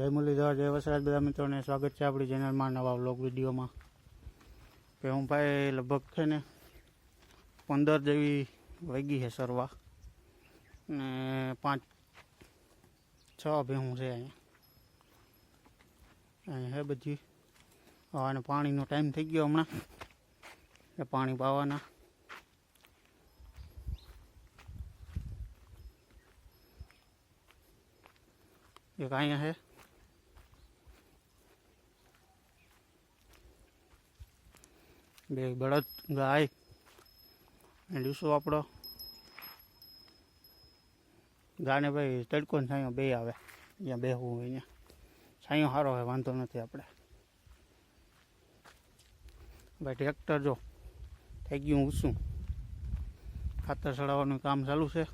જય મુરલીધર જય વસરાજ બધા મિત્રોને સ્વાગત છે આપણી ચેનલમાં નવા વ્લોગ વિડીયોમાં. કે હું ભાઈ લગભગ છે ને પંદર જેવી વૈગી છે સરવા. ને પાંચ, છ ભેહું છે અહીંયા. અહીંયા હે બધી. આને પાણીનો ટાઈમ થઈ ગયો હમણાં. એટલે પાણી પાવાના. એક અહીંયા છે. બે બળદ, ગાય લીસો આપણો ગાને ભાઈ તડકો છાંયો બે આવે. અહીંયા બેહવું હોય અહીંયા. છાંયો સારો હોય, વાંધો નથી આપણે ભાઈ ટ્રેક્ટર જો, થઈ ગયું ઊંચું. ખાતર ચડાવવાનું કામ ચાલુ છે.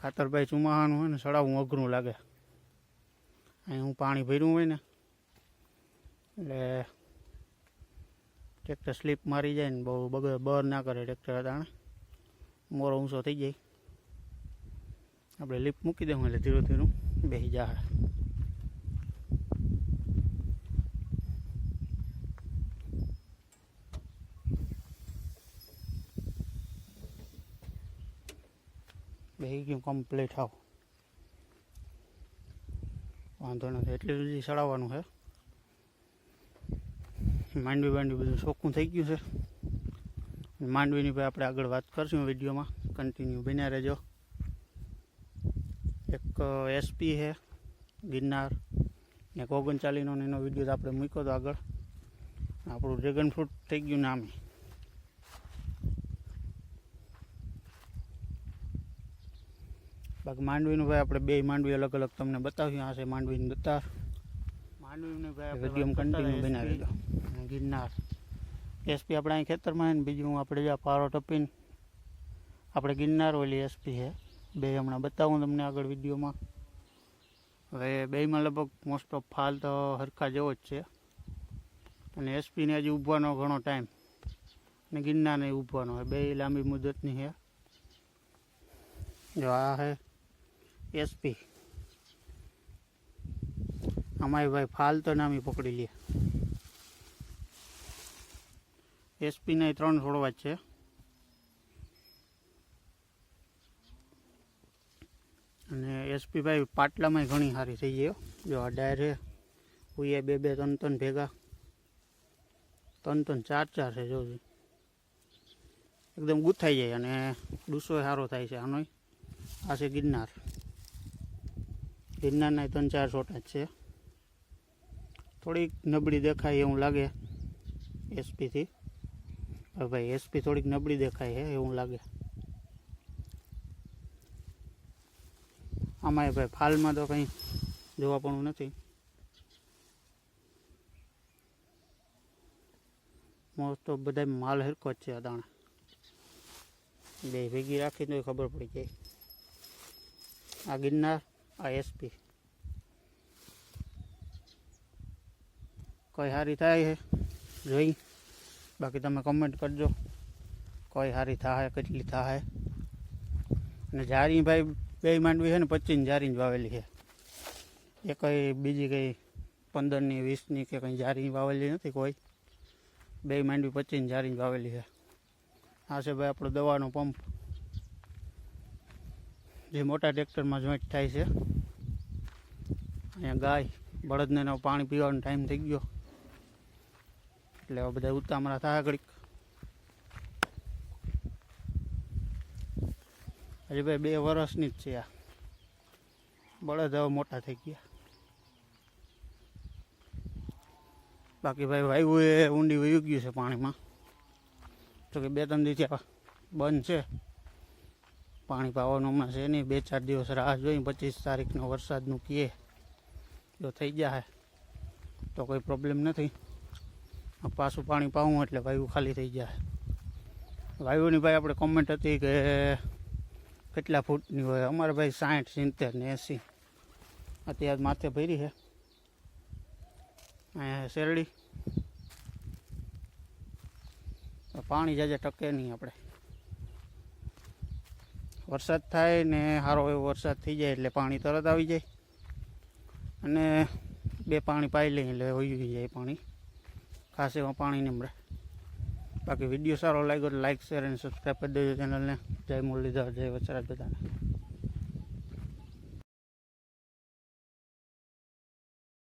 ખાતર ભાઈ ચુમાહાનું હોય ને ચડાવવું અઘરું લાગે. અહીં હું પાણી ભર્યું હોય ને, એટલે ટ્રેક્ટર સ્લીપ મારી જાય ને બહુ બગ બર ના કરે ટ્રેક્ટર તાણે મોરો ઊંચો થઈ જાય. આપણે લીપ મૂકી દઉં એટલે ધીરું ધીરું બેસી જાય બેસી ગયું કમ્પ્લીટ આવ વાંધો નથી, એટલી સુધી ચડાવવાનું છે માંડવી બાંડવી બધું ચોખ્ખું થઈ ગયું છે. માંડવીની ભાઈ આપણે આગળ વાત કરશું વિડીયોમાં. કન્ટિન્યુ બન્યા રહેજો. એક એસપી છે, ગિરનાર. ને ઓગણચાલીનો એનો વીડિયો તો આપણે મૂક્યો હતો આગળ. આપણું ડ્રેગન ફ્રૂટ થઈ ગયું નામે. બાકી માંડવીનું ભાઈ આપણે બે માંડવી અલગ અલગ તમને બતાવ્યું. આ છે માંડવીની દત્તાર વીડિયો કન્ટિન્યુ બનાવી દો. ગિરનાર. એસપી આપણે અહીં ખેતરમાં ને બીજું આપણે જ્યાં પારો ટપીને આપણે ગિરનાર ઓલી એસપી છે. બે હમણાં બતાવું તમને આગળ વિડીયોમાં. હવે બેમાં લગભગ મોસ્ટ ઓફ ફાલ તો હરખા જેવો જ છે. અને એસપીને હજી ઊભવાનો ઘણો ટાઈમ અને ગિરનારને ઊભવાનો હોય બે લાંબી મુદતની છે. જો આ છે એસપી. અમારી ભાઈ ફાલ તો નામી પકડી લે. એસપીના ત્રણ છોડવા જ છે. અને એસપી ભાઈ પાટલામાં ઘણી સારી થઈ હો. જો આ ડાયર ઉઈએ બે બે ત્રણ ત્રણ ભેગા. ત્રણ ત્રણ ચાર ચાર છે જોજો એકદમ ગુથાઈ જાય અને ડૂસો સારો થાય છે આનો આ છે ગિરનાર. ગિરનારના ત્રણ ચાર છોટા જ છે. થોડીક નબળી દેખાય એવું લાગે એસપીથી. હવે ભાઈ, એસપી થોડીક નબળી દેખાય છે એવું લાગે. આમાં ભાઈ, ફાલમાં તો કંઈ જોવા પણ નથી. મોસ્ટ ઓફ બધા માલ હરકો જ છે દાણા. બે ભેગી રાખી તો ખબર પડી જાય. આ ગિરનાર, આ એસપી. કોઈ સારી થાય છે? જોઈ. બાકી તમે કમેન્ટ કરજો. કોઈ સારી થાય, કેટલી થાય. અને જારી ભાઈ બે માંડવી છે ને, પચીસ જારી જ વાવેલી છે. એ કંઈ બીજી કંઈ પંદરની વીસની કે કંઈ જારી વાવેલી નથી કોઈ. બે માંડવી, પચીસ જારી વાવેલી છે. આ છે ભાઈ આપણો દવાનો પંપ. જે મોટા ટ્રેક્ટરમાં જોઈન્ટ થાય છે. અહીંયા ગાય, બળદને પાણી પીવાનો ટાઈમ થઈ ગયો. એટલે હવે બધા ઉતામળા થયા ઘડીક. હજી ભાઈ બે વર્ષની જ છે આ. બળદ હવે મોટા થઈ ગયા. બાકી ભાઈ વાયુ એ ઊંડી વયું ગયું છે પાણીમાં. તો કે બે ત્રણ દિવસ આ બંધ છે. પાણી પાવાનું હમણાં છે નહીં. બે ચાર દિવસ રાહ જોઈ પચીસ તારીખનો વરસાદનું કીએ જો થઈ જાય તો કોઈ પ્રોબ્લેમ નથી. પાછું પાણી પાવું એટલે વાયુ ખાલી થઈ જાય. વાયુની ભાઈ આપણે કોમેન્ટ હતી કે કેટલા ફૂટની હોય? અમારે ભાઈ સાઠ, સિત્તેર ને એંસી. અત્યારે માથે ભરી છે. અહીંયા શેરડી. પાણી જાજે ટકે નહીં આપણે. વરસાદ થાય ને સારો એવો વરસાદ થઈ જાય એટલે પાણી તરત આવી જાય. અને બે પાણી પાઈ લઈએ એટલે વહી જાય પાણી. ખાસ એમાં પાણી નહીં મળે. બાકી વીડિયો સારો લાગ્યો લાઇક શેર અને સબસ્ક્રાઈબ કરી દેજો ચેનલને જય મુરલીધર, જય વચરાજ બધાને.